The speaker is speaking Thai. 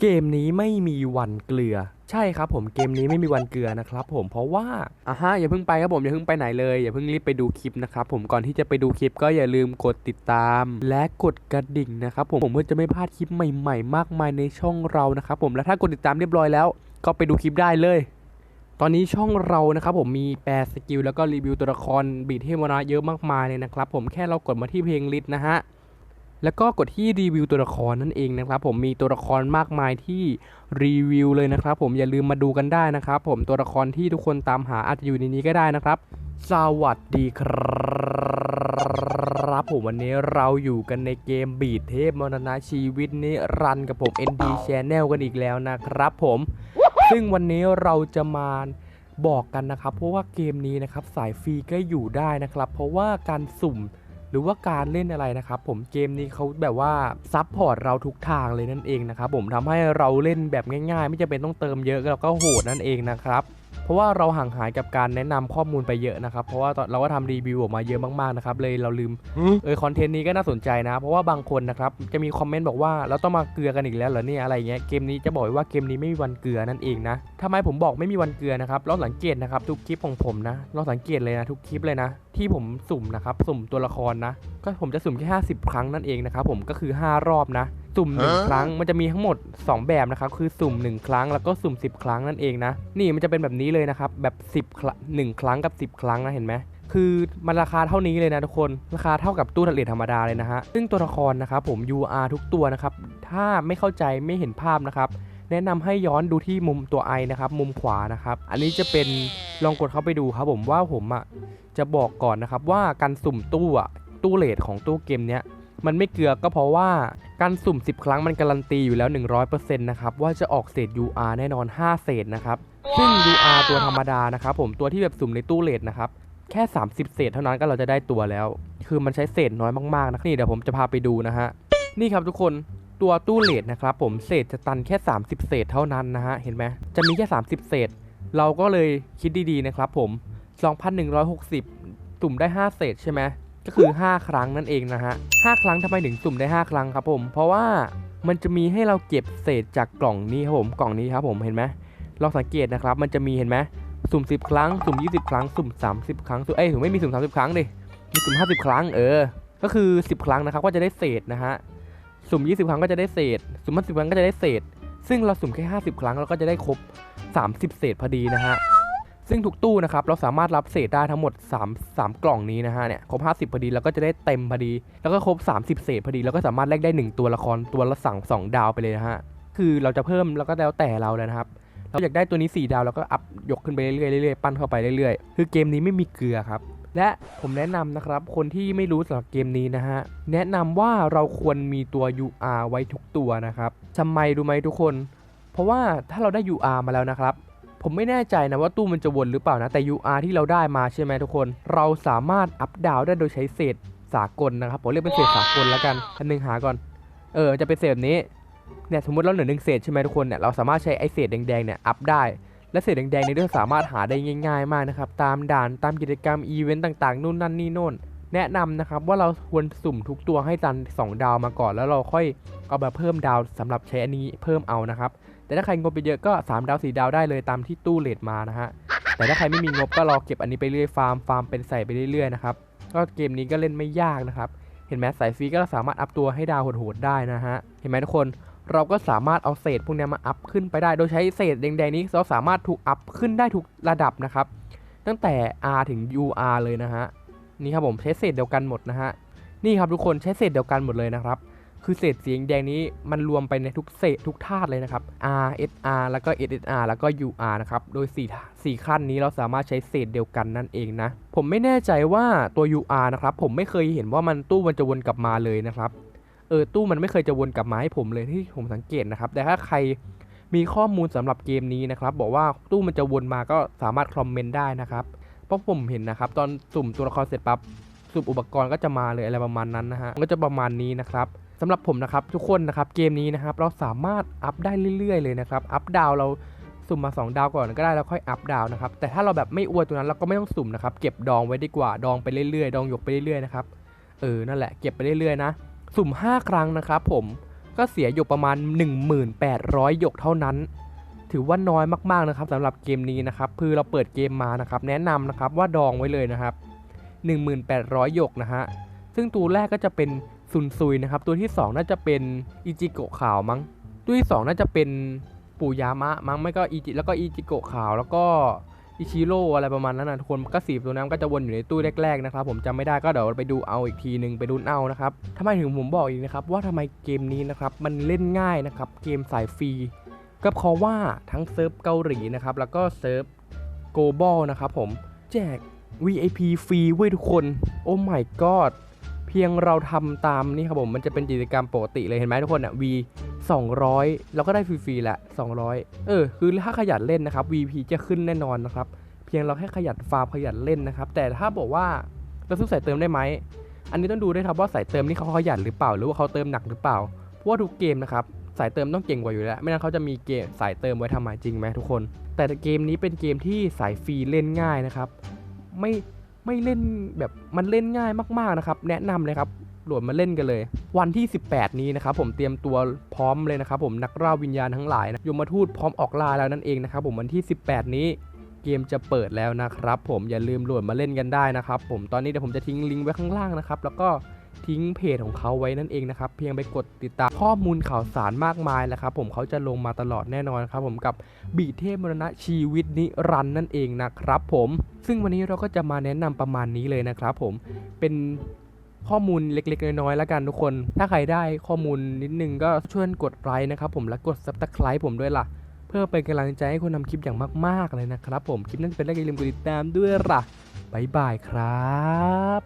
เกมนี้ไม่มีวันเกลือ ใช่ครับผมเกมนี้ไม่มีวันเกลือนะครับผมเพราะว่าอะฮะอย่าเพิ่งไปครับผมอย่าเพิ่งไปไหนเลยอย่าเพิ่งรีบไปดูคลิปนะครับผมก่อนที่จะไปดูคลิปก็อย่าลืมกดติดตาม และกดกระดิ่งนะครับผมผมเพื่อจะไม่พลาดคลิปใหม่ๆ มากมายในช่องเรานะครับผมและถ้ากดติดตามเรียบร้อยแล้ว ก็ไปดูคลิปได้เลย ตอนนี้ช่องเรานะครับผมมีแปลสกิลแล้วก็รีวิวตัวละครบีทเทมวนะเยอะมากมายเลยนะครับผมแค่เรากดมาที่เพลงลิสต์นะฮะ แล้วก็กดที่รีวิวตัวละครนั่นเองนะครับ ผมมีตัวละครมากมายที่รีวิวเลยนะครับ ผมอย่าลืมมาดูกันได้นะครับ ผมตัวละครที่ทุกคนตามหาอาจจะอยู่ในนี้ก็ได้นะครับ สวัสดีครับผมวันนี้เราอยู่กันในเกมบีดเทพมรณะชีวิตนี้รันกับผม ND Channel กันอีกแล้วนะครับ ผม ซึ่งวันนี้เราจะมาบอกกันนะครับ เพราะว่าเกมนี้นะครับสายฟรีก็อยู่ได้นะครับ เพราะว่าการสุ่ม รือว่าการเล่นอะไรนะครับผมเกมนี้เขาแบบว่าซับพอร์ตเราทุกทางเลยนั่นเองนะครับผมทำให้เราเล่นแบบง่ายๆ ไม่จำเป็นต้องเติมเยอะแล้วก็โหดนั่นเองนะครับ เพราะว่าเราห่างหายกับการแนะนำข้อมูลไปเยอะนะครับ เพราะว่าตอนเราก็ทำรีวิวออกมาเยอะมากๆนะครับ เลยเราลืมเออคอนเทนต์นี้ก็น่าสนใจนะ เพราะว่าบางคนนะครับจะมีคอมเมนต์บอกว่าเราต้องมาเกลือกันอีกแล้วเหรอเนี่ยอะไรเงี้ยเกมนี้จะบอกไว้ว่าเกมนี้ไม่มีวันเกลือนั่นเองนะทำไมผมบอกไม่มีวันเกลือนะครับลองสังเกตนะครับทุกคลิปของผมนะลองสังเกตเลยนะทุกคลิปเลยนะ ที่ผมสุ่มนะครับสุ่มตัวละครนะ ก็ผมจะสุ่มแค่ 50 ครั้งนั่นเองนะครับผมก็คือ 5 รอบนะ สุ่มหนึ่งฮะครั้ง มันจะมีทั้งหมด 2 แบบนะครับ คือสุ่ม 1 ครั้งแล้วก็สุ่ม 10 ครั้งนั่นเองนะ นี่มันจะเป็นแบบนี้เลยนะครับ แบบ 10ครั้งหนึ่งครั้งกับ 10 ครั้งนะเห็นไหมคือมันราคาเท่านี้เลยนะทุกคน ราคาเท่ากับตู้ทะเลธรรมดาเลยนะฮะ ซึ่งตัวละครนะครับผม UR ทุกตัวนะครับ ถ้าไม่เข้าใจไม่เห็นภาพนะครับ แนะนำให้ย้อนดูที่มุมตัวไอนะครับ มุมขวานะครับ อันนี้จะเป็นลองกดเข้าไปดูครับผมว่าผมอะจะบอกก่อนนะครับว่าการสุ่มตู้อะตู้เลทของตู้เกมเนี้ย มันไม่เกลือก็เพราะว่าการสุ่ม 10 ครั้งมันการันตีอยู่แล้ว 100%นะครับว่าจะออกเศษ UR แน่นอน 5 เศษนะครับซึ่ง UR ตัวธรรมดานะครับผมตัวที่แบบสุ่มในตู้เลทนะครับแค่ 30 เศษเท่านั้นก็เราจะได้ตัวแล้ว คือมันใช้เศษน้อยมากๆนะนี่เดี๋ยวผมจะพาไปดูนะฮะนี่ครับทุกคนตัวตู้เลทนะครับผมเศษจะตันแค่ 30 เศษเท่านั้นนะฮะเห็นไหมจะมีแค่ 30 เศษ เราก็เลยคิดดีๆนะครับผม 2,160 สุ่มได้ 5 เศษใช่ไหม ก็คือ 5 ครั้งนั่นเองนะฮะ5ครั้งทำไมถึงสุ่มได้ 5 ครั้งครับผม เพราะว่ามันจะมีให้เราเก็บเศษจากกล่องนี้ครับผมกล่องนี้ครับผมเห็นไหมลองสังเกตนะครับ มันจะมีเห็นไหมสุ่ม 10 ครั้ง สุ่ม 20 ครั้ง สุ่ม 30 ครั้งสุ่มเอ้ยไม่มีสุ่ม 30 ครั้งดิมีสุ่ม 50 ครั้งเออ ก็คือ 10 ครั้งนะครับก็จะได้เศษนะฮะสุ่ม 20 ครั้งก็จะได้เศษ สุ่ม 50 ครั้งก็จะได้เศษ ซึ่งเราสุ่มแค่ 50 ครั้งเราก็จะได้ครบ 30 เศษพอดีนะฮะ ซึ่งทุกตู้นะครับเราสามารถรับเศษได้ทั้งหมด 3 3 กล่องนี้นะฮะเนี่ยครบ 50 พอดีแล้วก็จะได้เต็มพอดี แล้วก็ครบ 30 เศษพอดี แล้วก็สามารถแลกได้ 1 ตัวละครตัวละสั่ง 2 ดาวไปเลยนะฮะคือเราจะเพิ่มแล้วก็แล้วแต่เราเลยนะครับเราอยากได้ตัวนี้ 4 ดาวเราก็อัพยกขึ้นไปเรื่อยๆเรื่อยๆปั้นเข้าไปเรื่อยๆ คือเกมนี้ไม่มีเกลือครับและผมแนะนำนะครับ คนที่ไม่รู้สำหรับเกมนี้นะฮะ แนะนำว่าเราควรมีตัว UR ไว้ทุกตัวนะครับทำไมดูไหมทุกคน เพราะว่าถ้าเราได้ UR มาแล้วนะครับ ผมไม่แน่ใจนะว่าตู้มันจะวนหรือเปล่านะ แต่ UR ที่เราได้มาใช่ไหมทุกคน เราสามารถอัพดาวได้โดยใช้เศษสากลนะครับ ผมเรียกเป็นเศษสากลแล้วกันอันหนึงหาก่อน เออ จะเป็นเศษแบบนี้ เนี่ยสมมติเราเหลือหนึ่งเศษใช่ไหมทุกคนเนี่ย เราสามารถใช้ไอเศษแดงๆเนี่ยอัพได้ และเศษแดงๆนี้เราสามารถหาได้ง่าย ๆ มากนะครับ ตามด่าน ตามกิจกรรมอีเวนต์ต่างๆ นู่นนั่นนี่โน่น แนะนำนะครับว่าเราควรสุ่มทุกตัวให้ตัน 2 ดาวมาก่อน แล้วเราค่อยเอามาเพิ่มดาวสำหรับใช้อันนี้เพิ่มเอานะครับ แต่ถ้าใครงบไปเยอะก็ 3 ดาว4ดาวได้เลยตามที่ตู้เลทมานะฮะ แต่ถ้าใครไม่มีงบก็รอเก็บอันนี้ไปเรื่อยฟาร์มฟาร์มเป็นใส่ไปเรื่อยๆนะครับ ก็เกมนี้ก็เล่นไม่ยากนะครับ เห็นไหมสายฟรีก็สามารถอัพตัวให้ดาวโหดๆได้นะฮะ เห็นไหมทุกคน เราก็สามารถเอาเศษพวกนี้มาอัพขึ้นไปได้ โดยใช้เศษแดงๆนี้เราสามารถถูกอัพขึ้นได้ทุกระดับนะครับ ตั้งแต่ R ถึง UR เลยนะฮะ นี่ครับผมใช้เศษเดียวกันหมดนะฮะ นี่ครับทุกคนใช้เศษเดียวกันหมดเลยนะครับ คือเศษสีแดงนี้มันรวมไปในทุกเศษทุกธาตุเลยนะครับ R SR แล้วก็ SSR แล้วก็ UR นะครับ โดย4 4ขั้นนี้เราสามารถใช้เศษเดียวกันนั่นเองนะ ผมไม่แน่ใจว่าตัว UR นะครับ ผมไม่เคยเห็นว่ามันตู้มันจะวนกลับมาเลยนะครับ เออตู้มันไม่เคยจะวนกลับมาให้ผมเลยที่ผมสังเกตนะครับ แต่ถ้าใครมีข้อมูลสำหรับเกมนี้นะครับ บอกว่าตู้มันจะวนมาก็สามารถคอมเมนต์ได้นะครับ เพราะผมเห็นนะครับ ตอนสุ่มตัวละครเสร็จปั๊บสุ่มอุปกรณ์ก็จะมาเลยอะไรประมาณนั้นนะฮะก็จะประมาณนี้นะครับ สำหรับผมนะครับทุกคนนะครับเกมนี้นะครับเราสามารถอัพได้เรื่อยๆ เลยนะครับอัพดาวเราสุ่มมา 2 ดาวก่อนก็ได้แล้วค่อยอัพดาวนะครับแต่ถ้าเราแบบไม่อวยตัวนั้นเราก็ไม่ต้องสุ่มนะครับเก็บดองไว้ดีกว่าดองไปเรื่อยๆ ดองหยกไปเรื่อยๆนะครับเออนั่นแหละเก็บไปเรื่อยๆนะสุ่ม 5 ครั้งนะครับผมก็เสียหยกประมาณ 1800 หยกเท่านั้น ถือว่าน้อยมากๆนะครับสำหรับเกมนี้นะครับคือเราเปิดเกมมานะครับแนะนำนะครับว่าดองไว้เลยนะครับ 1800 หยกนะฮะซึ่งตัวแรกก็จะเป็น ซุนซุยนะครับ ตัวที่ 2 น่าจะเป็นอิจิโกะขาวมั้ง ตัวที่ 2 น่าจะเป็นปูยามะมั้งไม่ก็อิจิแล้วก็อิจิโกะขาวแล้วก็อิชิโร่อะไรประมาณนั้นนะทุกคนก็สีตัวนั้นก็จะวนอยู่ในตู้แรกๆนะครับผมจำไม่ได้ก็เดี๋ยวไปดูเอาอีกทีหนึ่งไปดูเอานะครับทำไมถึงผมบอกอีกนะครับว่าทำไมเกมนี้นะครับมันเล่นง่ายนะครับเกมสายฟรีก็เพราะว่าทั้งเซิร์ฟเกาหลีนะครับแล้วก็เซิร์ฟโกลบอลนะครับผมแจก VIP ฟรีเว้ยทุกคน โอ้ my god พียงเราทำตามนี่ครับผมมันจะเป็นกิจกรรมปกติเลยเห็นไหมทุกคนอะ V 200 เราก็ได้ฟรีๆแหละ 200 เออ คือถ้าขยันเล่นนะครับ VP จะขึ้นแน่นอนนะครับ เพียงเราแค่ขยันฟาร์มขยันเล่นนะครับ แต่ถ้าบอกว่าเราซื้อสายเติมได้ไหม อันนี้ต้องดูด้วยครับว่าสายเติมนี่เขาขยันหรือเปล่า หรือว่าเขาเติมหนักหรือเปล่า เพราะว่าทุกเกมนะครับสายเติมต้องเก่งกว่าอยู่แล้ว ไม่งั้นเขาจะมีเกมสายเติมไว้ทำไมจริงไหมทุกคน แต่เกมนี้เป็นเกมที่สายฟรีเล่นง่ายนะครับ ไม่ ไม่เล่นแบบมันเล่นง่ายมากๆนะครับ แนะนำเลยครับโหลดมาเล่นกันเลย วันที่ 18 นี้นะครับผมเตรียมตัวพร้อมเลยนะครับผมนักล่าวิญญาณทั้งหลายนะยมทูตพร้อมออกล่าแล้วนั่นเองนะครับผมวันที่ 18 นี้เกมจะเปิดแล้วนะครับ ผมอย่าลืมโหลดมาเล่นกันได้นะครับ ผมตอนนี้เดี๋ยวผมจะทิ้งลิงก์ไว้ข้างล่างนะครับ แล้วก็ ทิ้งเพจของเขาไว้นั่นเองนะครับ เพียงไปกดติดตามข้อมูลข่าวสารมากมายแล้วครับผมเขาจะลงมาตลอดแน่นอนครับผมกับบีเทพมรณะชีวิตนิรันด์นั่นเองนะครับผมซึ่งวันนี้เราก็จะมาแนะนำประมาณนี้เลยนะครับผมเป็นข้อมูลเล็กๆ น้อยๆ แล้วกันทุกคน ถ้าใครได้ข้อมูลนิดนึงก็ช่วยกดไลค์นะครับผมและกด subscribe ผมด้วยล่ะ เพื่อเป็นกำลังใจให้คนทำคลิปอย่างมาก ๆ เลยนะครับผม คลิปนั้นเป็นแรกอย่าลืมกดติดตามด้วยล่ะบ๊ายบายครับ